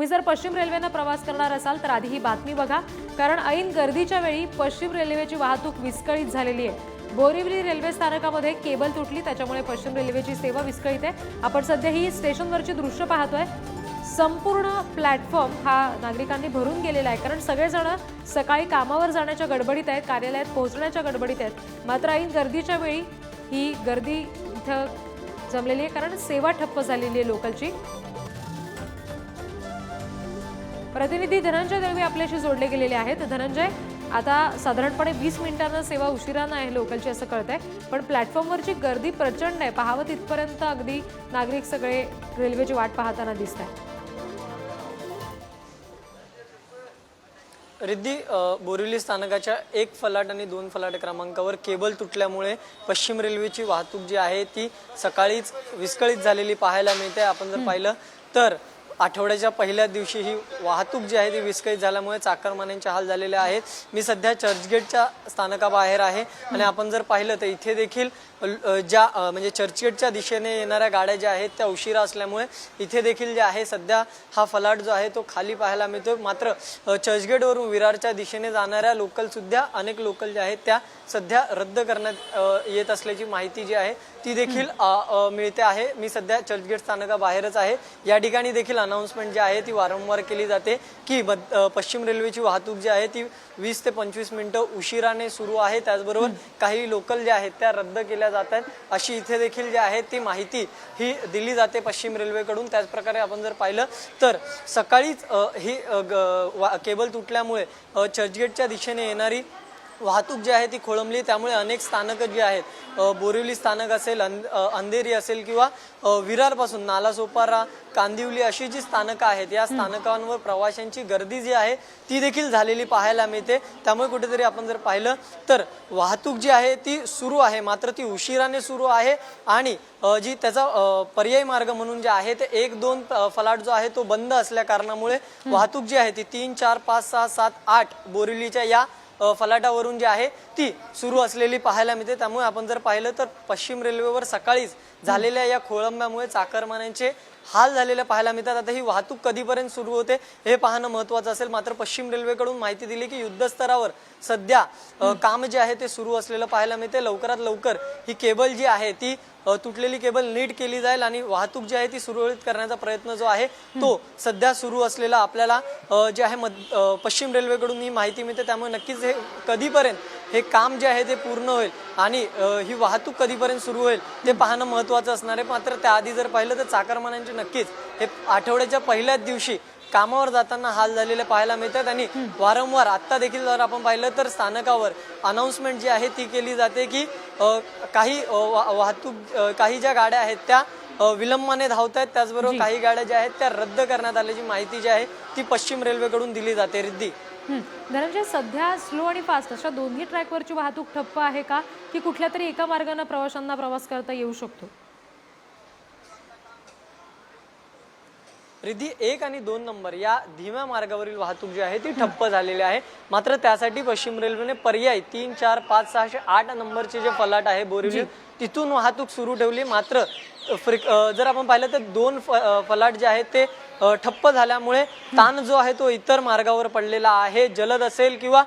तुम्ही जर पश्चिम रेल्वेनं प्रवास करणार असाल तर आधी ही बातमी बघा. कारण ऐन गर्दीच्या वेळी पश्चिम रेल्वेची वाहतूक विस्कळीत झालेली आहे. बोरिवली रेल्वे स्थानकामध्ये केबल तुटली त्याच्यामुळे पश्चिम रेल्वेची सेवा विस्कळीत आहे. आपण सध्या ही स्टेशनवरची दृश्य पाहतोय. संपूर्ण प्लॅटफॉर्म हा नागरिकांनी भरून गेलेला आहे. कारण सगळेजण सकाळी कामावर जाण्याच्या गडबडीत आहेत कार्यालयात पोहोचण्याच्या गडबडीत आहेत. मात्र ऐन गर्दीच्या वेळी ही गर्दी इथं जमलेली आहे. कारण सेवा ठप्प झालेली आहे लोकलची. प्रतिनिधी धनंजय दळवी आपल्याशी जोडले गेलेले आहेत. धनंजय आता साधारणपणे वीस मिनिटांना सेवा उशिरानं आहे लोकलची असं कळतंय. पण प्लॅटफॉर्मवरची गर्दी प्रचंड आहे. पाहावं तिथपर्यंत अगदी नागरिक सगळे रेल्वेची वाट पाहताना दिसत आहेत रिद्धी बोरिवली स्थानकाच्या एक फलाट आणि दोन फलाट क्रमांकावर केबल तुटल्यामुळे पश्चिम रेल्वेची वाहतूक जी आहे ती सकाळीच विस्कळीत झालेली पाहायला मिळते. आपण जर पाहिलं तर आठवड्याच्या पहिल्या दिवशी ही वाहतूक जी आहे ती विस्कळीत झाल्यामुळे चाकरमान्यांचे हाल झालेले आहेत. मी सध्या चर्चगेटच्या स्थानकाबाहेर आहे आणि आपण जर पाहिलं तर इथे देखील ज्या म्हणजे चर्चगेटच्या दिशेने येणाऱ्या गाड्या ज्या आहेत त्या उशिरा असल्यामुळे इथे देखील जे आहे सध्या हा फलाट जो आहे तो खाली पाहायला मिळतो मात्र चर्चगेटवरून विरारच्या दिशेने जाणाऱ्या लोकलसुद्धा अनेक लोकल ज्या आहेत त्या सध्या रद्द करण्यात येत असल्याची माहिती जी आहे ती देखील मिळते आहे. मी सध्या चर्चगेट स्थानकाबाहेरच आहे. या ठिकाणी देखील अनाऊन्समेंट जी आहे ती वारंवार केली जाते की मध- पश्चिम रेल्वेची वाहतूक जी आहे ती वीस ते पंचवीस मिनिटं उशिराने सुरू आहे. त्याचबरोबर काही लोकल ज्या आहेत त्या रद्द केल्या जात आहेत. अशी इथे देखील जी आहे ती माहिती ही दिली जाते पश्चिम रेल्वेकडून. त्याचप्रकारे आपण जर पाहिलं तर सकाळीच ही केबल तुटल्यामुळे चर्चगेटच्या दिशेने येणारी वाहतूक जी आहे ती खोळंबली. त्यामुळे अनेक स्थानकं जी आहेत बोरिवली स्थानक असेल अ, अंधेरी असेल किंवा विरारपासून नालासोपारा कांदिवली अशी जी स्थानकं आहेत या स्थानकांवर प्रवाशांची गर्दी जी आहे ती देखील झालेली पाहायला मिळते. त्यामुळे कुठेतरी आपण जर पाहिलं तर वाहतूक जी आहे ती सुरू आहे मात्र ती उशिराने सुरू आहे आणि जी त्याचा पर्यायी मार्ग म्हणून जे आहे ते एक दोन फलाट जो आहे तो बंद असल्या कारणामुळे वाहतूक जी आहे ती तीन चार पाच सहा सात आठ बोरिवलीच्या या फलाटावरून जी आहे ती सुरू असलेली पाहायला मिळते. त्यामुळे आपण जर पाहिलं तर पश्चिम रेल्वेवर सकाळीच झालेल्या या खोळंब्यामुळे चाकरमान्यांचे हाल झालेले पाहायला मिळतात. आता ही वाहतूक कधीपर्यंत सुरू होते हे पाहणं महत्वाचं असेल. मात्र पश्चिम रेल्वेकडून माहिती दिली की युद्धस्तरावर सध्या काम जे आहे ते सुरू असलेलं पाहायला मिळते. लवकरात लवकर ही केबल जी आहे ती तुटलेली केबल नीट केली जाईल आणि वाहतूक जी आहे ती सुरळीत करण्याचा प्रयत्न जो आहे तो सध्या सुरू असलेला आपल्याला जे आहे पश्चिम रेल्वेकडून ही माहिती मिळते. त्यामुळे नक्कीच हे कधीपर्यंत हे काम जे आहे ते पूर्ण होईल आणि ही वाहतूक कधीपर्यंत सुरू होईल ते पाहणं महत्वाचं असणार आहे. मात्र त्याआधी जर पाहिलं तर चाकरमान्यांचे नक्कीच हे आठवड्याच्या पहिल्याच दिवशी कामावर जाताना हाल झालेले पाहायला मिळतात आणि वारंवार आता देखील जर आपण पाहिलं तर स्थानकावर अनाऊन्समेंट जी आहे ती केली जाते की काही वाहतूक काही ज्या गाड्या आहेत त्या विलंबाने धावत आहेत त्याचबरोबर काही गाड्या ज्या आहेत त्या रद्द करण्यात आल्याची माहिती जी आहे ती पश्चिम रेल्वेकडून दिली जाते. रिद्धी. धनंजय सध्या स्लो आणि फास्ट अशा दोन्ही ट्रॅकवरची वाहतूक ठप्प आहे का? की कुठल्या तरी एका मार्गाने प्रवाशांना प्रवास करता येऊ शकतो? रिद्धी एक आणि दोन नंबर. या धीम्या मार्गावरील वाहतूक जी आहे ती ठप्प झालेली आहे. मात्र त्यासाठी पश्चिम रेल्वेने पर्याय तीन चार पाच सहाशे आठ नंबरचे जे फलाट आहे बोरिवली तिथून वाहतूक सुरू ठेवली. मात्र फ्रिक जर आपण पाहिलं तर दोन फ- फलाट जे आहेत ते ठप्प झाल्यामुळे ताण जो आहे तो इतर मार्गावर पडलेला आहे. जलद असेल किंवा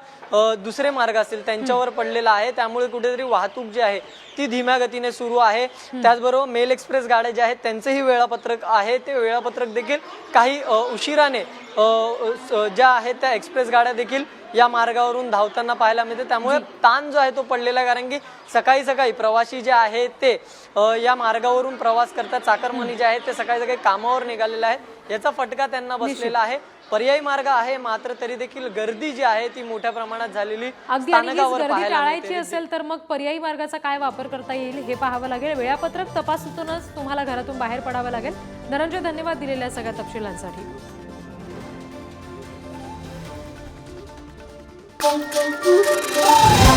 दुसरे मार्ग असतील त्यांच्यावर पडलेला आहे. त्यामुळे कुठेतरी वाहतूक जी आहे ती धीम्या गतीने सुरू आहे. त्याचबरोबर मेल एक्सप्रेस गाड्या ज्या आहेत त्यांचंही वेळापत्रक आहे. ते वेळापत्रक देखील काही उशिराने ज्या आहेत त्या एक्सप्रेस गाड्या देखील या मार्गावरून धावताना पाहायला मिळते. त्यामुळे ताण जो आहे तो पडलेला आहे कारण की सकाळी सकाळी प्रवासी जे आहेत ते या मार्गावरून प्रवास करतात. चाकरमानी जे आहेत ते सकाळी सकाळी कामावर निघालेले आहेत. याचा फटका त्यांना बसलेला आहे. पर्यायी मार्ग आहे मात्र तरी देखील गर्दी जी आहे ती मोठ्या प्रमाणात झालेली टाळायची. असेल तर मग पर्यायी मार्गाचा काय वापर करता येईल हे पाहावं लागेल. वेळापत्रक तपासूनच तुम्हाला घरातून बाहेर पडावं लागेल. धनंजय धन्यवाद दिलेल्या सगळ्या तपशिलांसाठी. Música